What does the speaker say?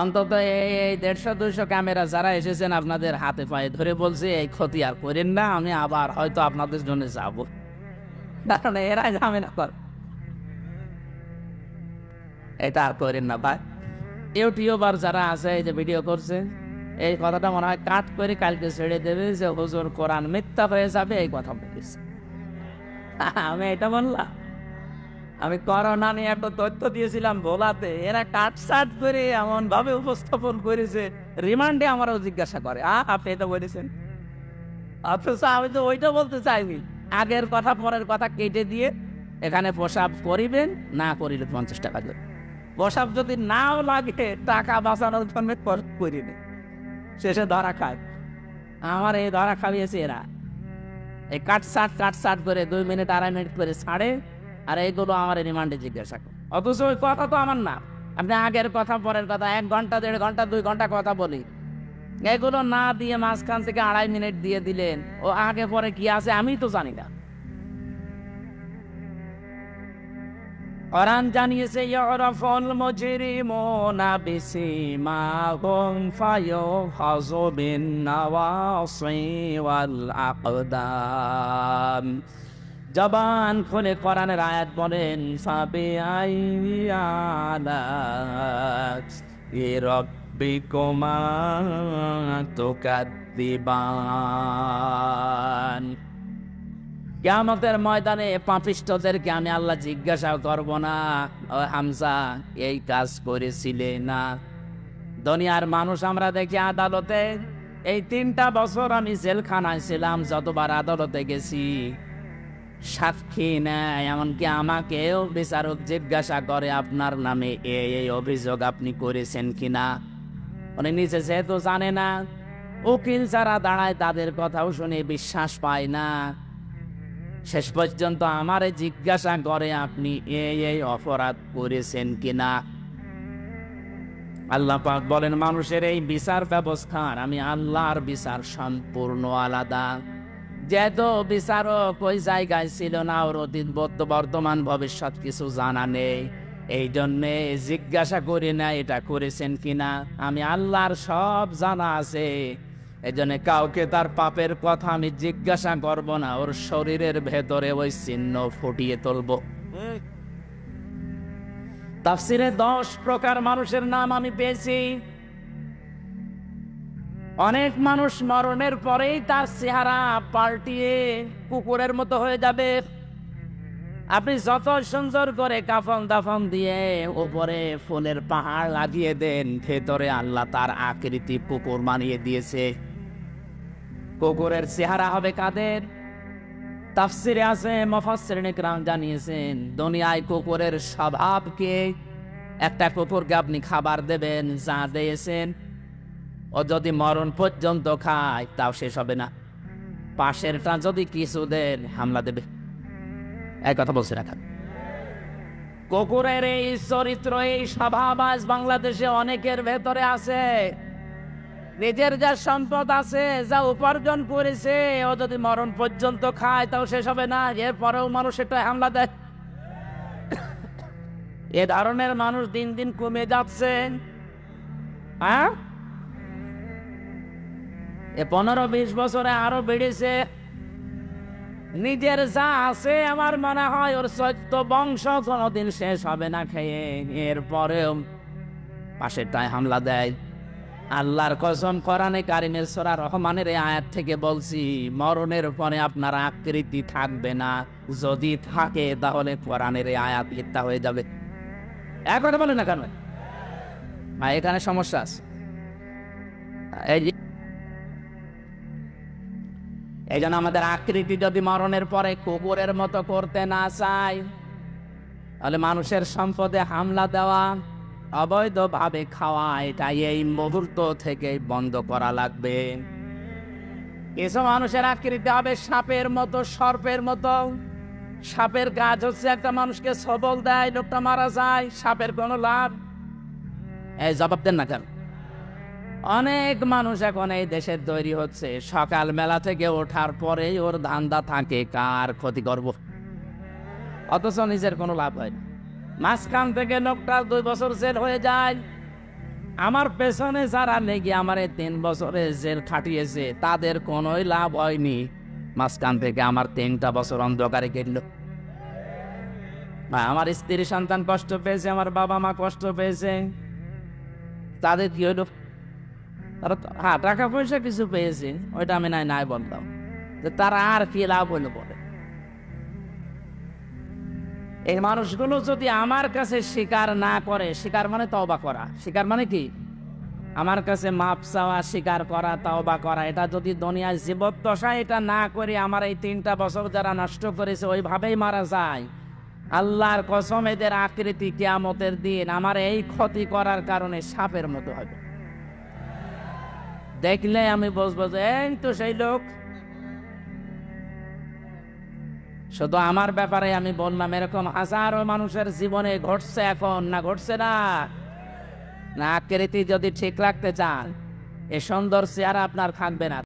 অন্তত এই দেড়শো, দুইশো ক্যামেরা যারা এসেছেন আপনাদের হাতে পায়ে ধরে বলছে, এই ক্ষতি আর করেন না, আমি আবার হয়তো আপনাদের জন্য যাব। কারণ এরাই ঝামেলা কর। এটা আর করেন না, ভাই। ইউটিউবার যারা আছে, এই যে ভিডিও করছে, এই কথাটা মনে হয় কাট করে কালকে ছেড়ে দেবে যে হুজুর কোরআন মিথ্যা হয়ে যাবে, এই কথা বলিস আমি এটা বললাম। আমি করোনা নিয়ে একটা তথ্য দিয়েছিলাম ভোলাতে। এরা কাটসাট করে এমন ভাবে উপস্থাপন করেছে, রিমান্ডে আমারও জিজ্ঞাসা করে আ আপনি এটা বলেছেন? অথচ আমি তো ওইটা বলতে চাইনি। আগের কথা, পরের কথা কেটে দিয়ে এখানে প্রসাব করিবেন, না করিলে পঞ্চাশ টাকা দেবে প্রসাব যদি নাও লাগে, টাকা বাঁচানোর জন্য করিনি শেষে ধরা খায়। আমার এই ধরা খাইয়েছে এরা। এই কাট সাট কাট সাট করে দুই মিনিট, আড়াই মিনিট করে ছাড়ে। আর এইগুলো আমার রিমান্ডে জিজ্ঞাসা করে। অথচ ওই কথা তো আমার না। আপনি আগের কথা পরের কথা এক ঘণ্টা দেড় ঘণ্টা দুই ঘণ্টা কথা বলি। এগুলো না দিয়ে মাঝখান থেকে আড়াই মিনিট দিয়ে দিলেন। ও আগে পরে কি আছে আমি তো জানি না। কোরআন জানিয়েছে ইউরাফুল মুজরিমুনা বিসিমাহুম ফায়ুখাযু বিন নাওয়াসি ওয়াল আকদাম। জবান খুলে কোরআনের আয়াত বলেন ফাবি আইয়ালা রব্বিকুমা তুকাদ্দিবান। কেয়ামতের ময়দানে পাপিষ্টদেরকে আমি আল্লাহ জিজ্ঞাসা করব না, ও হামজা, এই কাজ করেছিলে না? দুনিয়ার মানুষ আমরা দেখি আদালতে, এই তিনটা বছর আমি জেলখানায় ছিলাম, যতবার আদালতে গেছি সাক্ষী নেয় এমনকি আমাকেও বিচারক জিজ্ঞাসা করে আপনার নামে এই অভিযোগ আপনি করেছেন কিনা? উনি নিচে যেহেতু জানে না, উকিল যারা দাঁড়ায় তাদের কথাও শুনে বিশ্বাস পায় না। শেষ পর্যন্ত আমারে জিজ্ঞাসা করে আপনি এই এই অপরাধ করেছেন কিনা? আল্লাহ পাক বলেন, মানুষের এই বিচার ব্যবস্থার আমি আল্লাহর বিচার সম্পূর্ণ আলাদা। যেহেতু বিচারক ওই জায়গায় ছিল না ওর অতীত বর্ত- বর্তমান ভবিষ্যৎ কিছু জানা নেই। এই জন্যে জিজ্ঞাসা করি না এটা করেছেন কিনা। আমি আল্লাহর সব জানা আছে। এই জন্য কাউকে তার পাপের কথা আমি জিজ্ঞাসা করব না ওর শরীরের ভেতরে ওই চিহ্ন ফুটিয়ে তুলব। তাফসিরে দশ প্রকার মানুষের নাম আমি পেয়েছি। অনেক মানুষ মরণের পরেই তার চেহারা পাল্টিয়ে কুকুরের মতো হয়ে যাবে। আপনি যত সুন্দর করে কাফন দাফন দিয়ে উপরে ফুলের পাহাড় লাগিয়ে দেন, ভেতরে আল্লাহ তার আকৃতি কুকুর মানিয়ে দিয়েছে। কুকুরের চেহারা হবে কাদের? তাফসিরে আছে, মফাসসির নিকরাম জানিয়েছেন, দুনিয়ায় কুকুরের স্বভাবকে একটা কুকুরকে আপনি খাবার দেবেন, যা দিয়েছেন ও যদি মরণ পর্যন্ত খায়, তাও শেষ হবে না। পাশেরটা যদি কিছু দেন হামলা দেবে। এক কথা বলছে, রাখা। কুকুরের এই চরিত্র, এই স্বভাব আজ বাংলাদেশে অনেকের ভেতরে আছে। নিজের যা সম্পদ আছে, যা উপার্জন করেছে, ও যদি মরণ পর্যন্ত খায়, তাও শেষ হবে না। এরপরেও মানুষ এটা হামলা দেয়। এ ধরনের মানুষ দিন দিন কমে যাচ্ছে। হ্যাঁ? এ পনেরো বিশ বছরে আরও বেড়েছে। নিজের যা আছে আমার মনে হয় ওর চৈত্য বংশ কোনোদিন শেষ হবে না খেয়ে। এরপরেও পাশেরটায় হামলা দেয়। আল্লাহর কসম, কোরআনে কারিমের সরা রহমানের আয়াত থেকে বলছি, মরণের পরে আপনার আকৃতি থাকবে না। যদি থাকে তাহলে কোরআনের আয়াত মিথ্যা হয়ে যাবে। এক কথা বলে না কেন? এখানে সমস্যা আছে। এই এই জন্য আমাদের আকৃতি যদি মরণের পরে কুকুরের মতো করতে না চাই তাহলে মানুষের সম্পদে হামলা দেওয়া, অবৈধভাবে খাওয়া এটা এই মুহূর্ত থেকে বন্ধ করা লাগবে। কিছু মানুষের আকৃতি হবে সাপের মতো, সর্পের মতো। সাপের কাজ হচ্ছে একটা মানুষকে সবল দেয়, লোকটা মারা যায়, সাপের কোনো লাভ। এই জবাব দেন না কেন? অনেক মানুষ এখন এই দেশের তৈরি হচ্ছে। সকাল মেলা থেকে ওঠার পরেই ওর ধান্দা থাকে, কার ক্ষতি করব? অথচ নিজের কোনো লাভ হয় মাঝখান থেকে লোকটা দুই বছর জেল হয়ে যায়। আমার পেছনে যারা লেগে আমার এই তিন বছরে জেল খাটিয়েছে, তাদের কোনোই লাভ হয়নি। মাঝখান থেকে আমার তিনটা বছর অন্ধকারে কেটল আমার স্ত্রী সন্তান কষ্ট পেয়েছে, আমার বাবা মা কষ্ট পেয়েছে। তাদের কি হইল হ্যাঁ টাকা পয়সা কিছু পেয়েছে, ওইটা আমি নাই নাই বলতাম যে তারা আর কি লাভ হইল বলে? এই মানুষগুলো যদি আমার কাছে স্বীকার না করে, স্বীকার মানে তওবা করা। স্বীকার মানে কি? আমার কাছে মাপ চাওয়া, স্বীকার করা, তওবা করা। এটা যদি দুনিয়ায় জীবদ্দশায় এটা না করে আমার এই তিনটা বছর যারা নষ্ট করেছে, ওইভাবেই মারা যায়। আল্লাহর কসম, এদের আকৃতি কেয়ামতের দিন আমার এই ক্ষতি করার কারণে সাপের মতো হবে। দেখলে আমি বসবো যে, এই তো সেই লোক। শুধু আমার ব্যাপারে আমি বললাম, এরকম হাজারো মানুষের জীবনে ঘটছে এখন, না ঘটছে না? না আকৃতি যদি ঠিক রাখতে চান, এ সুন্দর চেহারা আপনার থাকবে না।